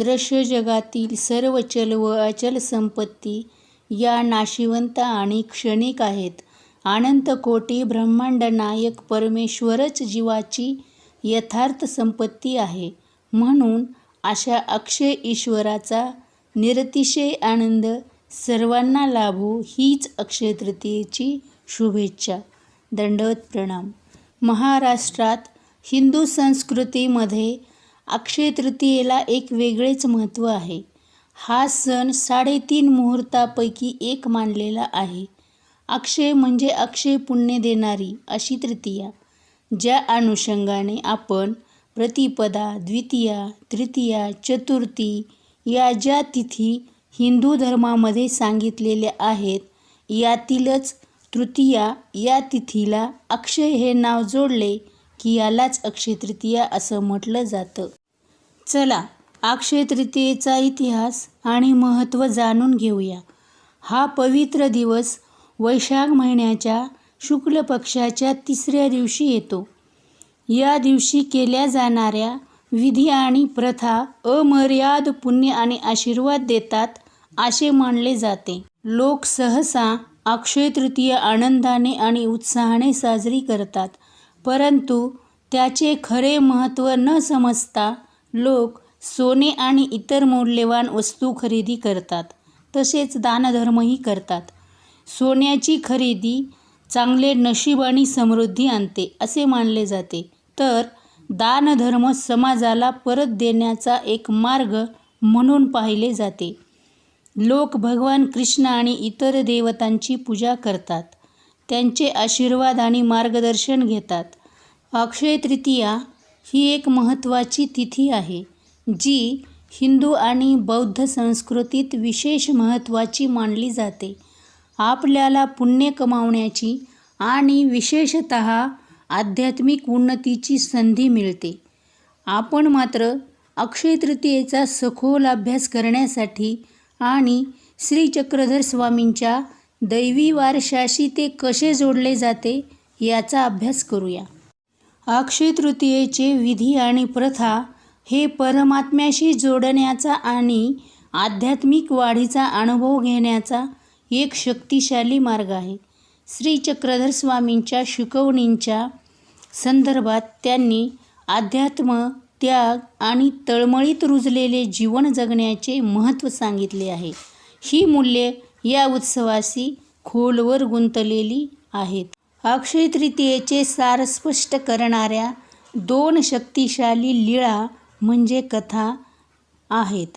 दृश्य जगातील सर्व चल व अचल संपत्ती या नाशिवंत आणि क्षणिक आहेत. अनंत कोटी ब्रह्मांड नायक परमेश्वरच जीवाची यथार्थ संपत्ती आहे. म्हणून अशा अक्षय ईश्वराचा निरतिशय आनंद सर्वांना लाभो हीच अक्षय तृतीयेची शुभेच्छा. दंडवत प्रणाम. महाराष्ट्रात हिंदू संस्कृतीमध्ये अक्षय तृतीयेला एक वेगळेच महत्त्व आहे. हा सण साडेतीन मुहूर्तापैकी एक मानलेला आहे. अक्षय म्हणजे अक्षय पुण्य देणारी अशी तृतीया. ज्या अनुषंगाने आपण प्रतिपदा, द्वितीया, तृतीया, चतुर्थी या ज्या तिथी हिंदू धर्मामध्ये सांगितलेल्या आहेत, यातीलच तृतीया या तिथीला अक्षय हे नाव जोडले की यालाच अक्षय तृतीया असं म्हटलं जातं. चला अक्षय तृतीयेचा इतिहास आणि महत्त्व जाणून घेऊया. हा पवित्र दिवस वैशाख महिन्याच्या शुक्ल पक्षाच्या तिसऱ्या दिवशी येतो. या दिवशी केल्या जाणाऱ्या विधी आणि प्रथा अमर्याद पुण्य आणि आशीर्वाद देतात असे मानले जाते. लोक सहसा अक्षय तृतीय आनंदाने आणि उत्साहाने साजरी करतात. परंतु त्याचे खरे महत्त्व न समजता लोक सोने आणि इतर मौल्यवान वस्तू खरेदी करतात. तसेच दानधर्मही करतात. सोन्याची खरेदी चांगले नशीब आणि समृद्धी आणते असे मानले जाते, तर दानधर्म समाजाला परत देण्याचा एक मार्ग म्हणून पाहिले जाते. लोक भगवान कृष्ण आणि इतर देवतांची पूजा करतात. त्यांचे आशीर्वाद आणि मार्गदर्शन घेतात. अक्षय तृतीया ही एक महत्त्वाची तिथी आहे, जी हिंदू आणि बौद्ध संस्कृतीत विशेष महत्त्वाची मानली जाते. आपल्याला पुण्य कमावण्याची आणि विशेषतः आध्यात्मिक उन्नतीची संधी मिळते. आपण मात्र अक्षय तृतीयेचा सखोल अभ्यास करण्यासाठी आणि श्री चक्रधर स्वामींच्या दैवी वारशाशी ते कसे जोडले जाते याचा अभ्यास करूया. अक्षय तृतीयेचे विधी आणि प्रथा हे परमात्म्याशी जोडण्याचा आणि आध्यात्मिक वाढीचा अनुभव घेण्याचा एक शक्तिशाली मार्ग आहे. श्री चक्रधर स्वामींच्या शिकवणींच्या संदर्भात त्यांनी अध्यात्म, त्याग आणि तळमळीत रुजलेले जीवन जगण्याचे महत्त्व सांगितले आहे. ही मूल्ये या उत्सवाशी खोलवर गुंतलेली आहेत. अक्षय तृतीयेचे सार स्पष्ट करणाऱ्या दोन शक्तिशाली लीळा म्हणजे कथा आहेत,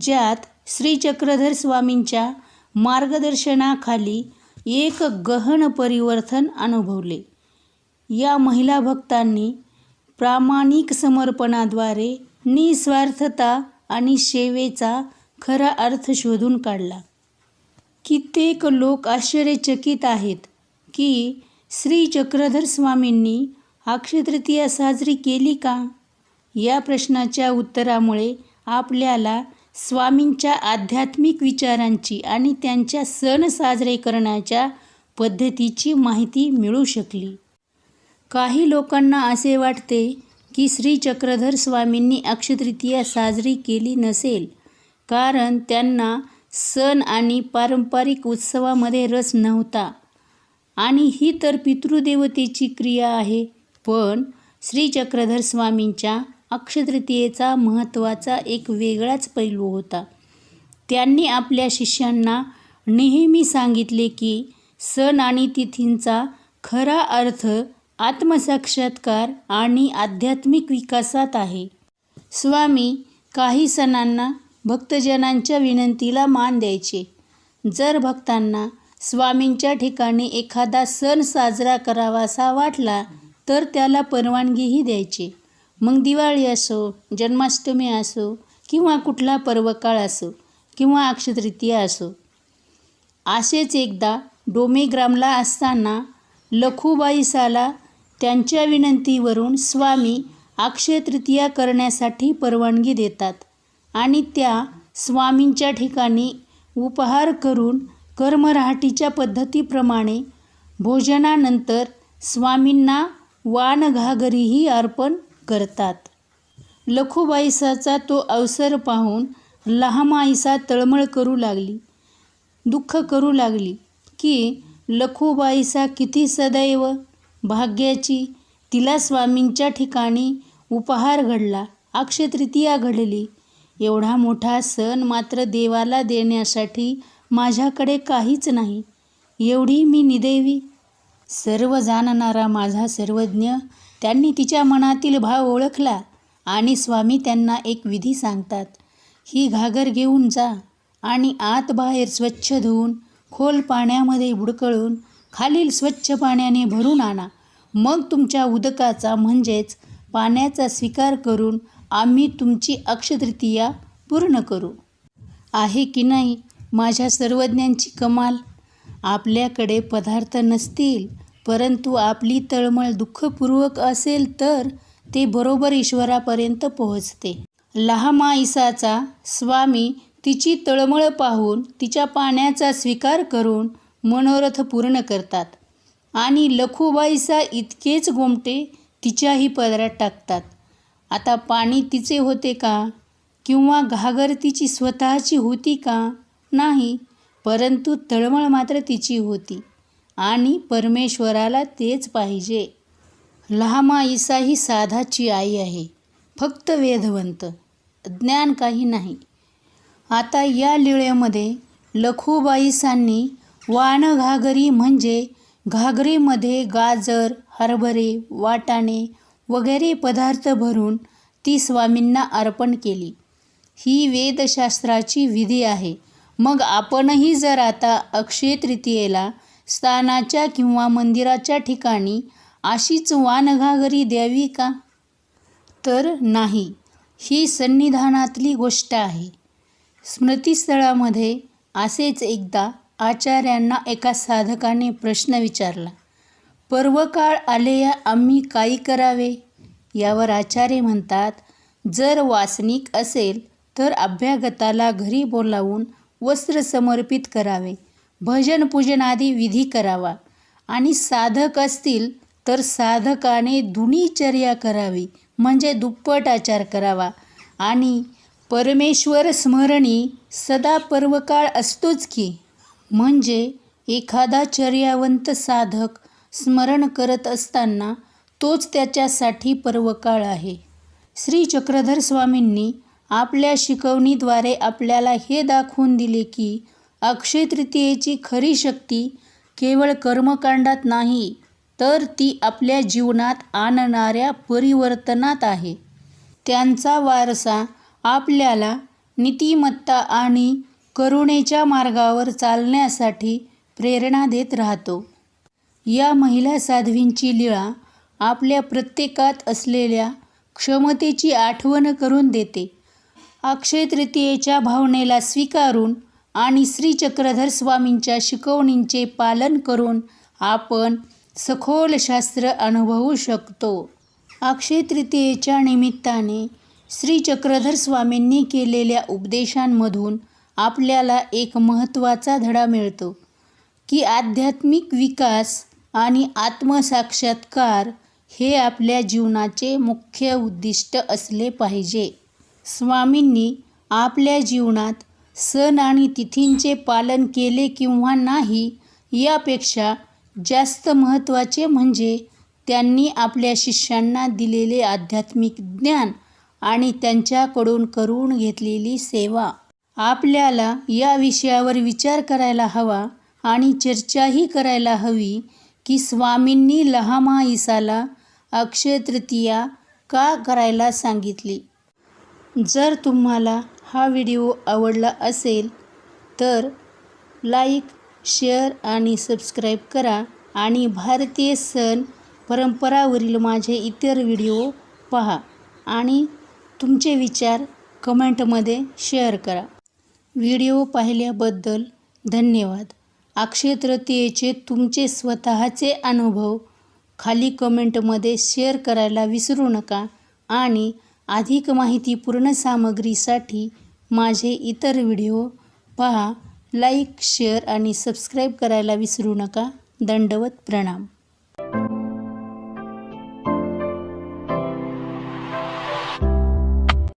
ज्यात श्री चक्रधर स्वामींच्या मार्गदर्शनाखाली एक गहन परिवर्तन अनुभवले. या महिला भक्तांनी प्रामाणिक समर्पणाद्वारे निस्वार्थता आणि सेवेचा खरा अर्थ शोधून काढला. कित्येक लोक आश्चर्यचकित आहेत की श्री चक्रधर स्वामींनी अक्षयतृतीया साजरी केली का? या प्रश्नाच्या उत्तरामुळे आपल्याला स्वामींच्या आध्यात्मिक विचारांची आणि त्यांच्या सण साजरे करण्याच्या पद्धतीची माहिती मिळू शकली. काही लोकांना असे वाटते की श्री चक्रधर स्वामींनी अक्षतृतीया साजरी केली नसेल, कारण त्यांना सण आणि पारंपरिक उत्सवामध्ये रस नव्हता आणि ही तर पितृदेवतेची क्रिया आहे. पण श्री चक्रधर स्वामींच्या अक्षतृतीयेचा महत्त्वाचा एक वेगळाच पैलू होता. त्यांनी आपल्या शिष्यांना नेहमी सांगितले की सण आणि तिथींचा खरा अर्थ आत्मसाक्षात्कार आणि आध्यात्मिक विकासात आहे. स्वामी काही सणांना भक्तजनांच्या विनंतीला मान द्यायचे. जर भक्तांना स्वामींच्या ठिकाणी एखादा सण साजरा करावासा वाटला तर त्याला परवानगीही द्यायचे. मग दिवाळी असो, जन्माष्टमी असो किंवा कुठला पर्वकाळ असो किंवा अक्षतृतीया असो. असेच एकदा डोमेग्रामला असताना लखुबाईसाला त्यांच्या विनंतीवरून स्वामी अक्षय तृतीया करण्यासाठी परवानगी देतात आणि त्या स्वामींच्या ठिकाणी उपहार करून कर्मरहाटीच्या पद्धतीप्रमाणे भोजनानंतर स्वामींना वानघागरीही अर्पण करतात. लखुबाईसाचा तो अवसर पाहून लहामाईसा तळमळ करू लागली दुःख करू लागली की लखुबाईसा किती सदैव भाग्याची तिला स्वामींच्या ठिकाणी उपहार घडला अक्षयतृतीया घडली एवढा मोठा सण मात्र देवाला देण्यासाठी माझ्याकडे काहीच नाही. एवढी मी निदेवी. सर्व जाणणारा माझा सर्वज्ञ त्यांनी तिच्या मनातील भाव ओळखला आणि स्वामी त्यांना एक विधी सांगतात. ही घागर घेऊन जा आणि आत बाहेर स्वच्छ धुवून खोल पाण्यामध्ये बुडकळून खालील स्वच्छ पाण्याने भरून आणा. मग तुमच्या उदकाचा म्हणजेच पाण्याचा स्वीकार करून आम्ही तुमची अक्षतृतीया पूर्ण करू. आहे की नाही? माझ्या सर्वज्ञांची कमाल. आपल्याकडे पदार्थ नसतील परंतु आपली तळमळ दुःखपूर्वक असेल तर ते बरोबर ईश्वरापर्यंत पोहोचते. लहामाईसाचा स्वामी तिची तळमळ पाहून तिच्या पाण्याचा स्वीकार करून मनोरथ पूर्ण करतात आणि लखुबाईसा इतकेच गोमटे तिच्याही पदरात टाकतात. आता पाणी तिचे होते का? किंवा घागर तिची स्वतःची होती का? नाही परंतु तळमळ मात्र तिची होती. आणि परमेश्वराला तेच पाहिजे. लहामाईसा ही साधाची आई आहे फक्त वेधवंत ज्ञान काही नाही. आता या लिळेमध्ये लखुबाईसांनी वाणघागरी म्हणजे घागरीमध्ये गाजर हरभरे वाटाणे वगैरे पदार्थ भरून ती स्वामींना अर्पण केली. ही वेदशास्त्राची विधी आहे. मग आपणही जर आता अक्षय तृतीयेला स्थानाच्या किंवा मंदिराच्या ठिकाणी अशीच वानघागरी द्यावी का? तर नाही. ही सन्निधानातली गोष्ट आहे. स्मृतीस्थळामध्ये असेच एकदा आचार्यांना एका साधकाने प्रश्न विचारला. पर्वकाळ आलेया आम्ही काही करावे? यावर आचार्य म्हणतात जर वासनिक असेल तर अभ्यागताला घरी बोलावून वस्त्र समर्पित करावे. भजन पूजन आदी विधी करावा. आणि साधक असतील तर साधकाने दुनीचर्या करावी म्हणजे दुप्पट आचार करावा. आणि परमेश्वर स्मरणी सदा पर्वकाळ असतोच की म्हणजे एखादा चर्यावंत साधक स्मरण करत असताना तोच त्याच्यासाठी पर्वकाळ आहे. श्री चक्रधर स्वामींनी आपल्या शिकवणीद्वारे आपल्याला हे दाखवून दिले की अक्षय तृतीयेची खरी शक्ती केवळ कर्मकांडात नाही तर ती आपल्या जीवनात आणणाऱ्या परिवर्तनात आहे. त्यांचा वारसा आपल्याला नीतिमत्ता आणि करुणेच्या मार्गावर चालण्यासाठी प्रेरणा देत राहतो. या महिला साध्वींची लीळा आपल्या प्रत्येकात असलेल्या क्षमतेची आठवण करून देते. अक्षय तृतीयेच्या भावनेला स्वीकारून आणि श्री चक्रधर स्वामींच्या शिकवणींचे पालन करून आपण सखोल शास्त्र अनुभवू शकतो. अक्षय तृतीयेच्या निमित्ताने श्री चक्रधर स्वामींनी केलेल्या उपदेशांमधून आपल्याला एक महत्त्वाचा धडा मिळतो की आध्यात्मिक विकास आणि आत्मसाक्षात्कार हे आपल्या जीवनाचे मुख्य उद्दिष्ट असले पाहिजे. स्वामींनी आपल्या जीवनात सण आणि तिथींचे पालन केले किंवा नाही यापेक्षा जास्त महत्त्वाचे म्हणजे त्यांनी आपल्या शिष्यांना दिलेले आध्यात्मिक ज्ञान आणि त्यांच्याकडून करून घेतलेली सेवा. आपल्याला या विषयावर विचार करायला हवा आणि चर्चाही करायला हवी की स्वामींनी लहामाईसाला अक्षय तृतीया का करायला सांगितली? जर तुम्हाला हा व्हिडिओ आवडला असेल तर लाईक शेअर आणि सबस्क्राईब करा आणि भारतीय सण परंपरावरील माझे इतर व्हिडिओ पहा आणि तुमचे विचार कमेंटमध्ये शेअर करा. व्हिडिओ पाहिल्याबद्दल धन्यवाद. अक्षय तृतीयेचे तुमचे स्वतःचे अनुभव खाली कमेंटमध्ये शेअर करायला विसरू नका आणि अधिक माहितीपूर्ण सामग्रीसाठी माझे इतर व्हिडिओ पहा लाईक शेअर आणि सबस्क्राईब करायला विसरू नका. दंडवत प्रणाम.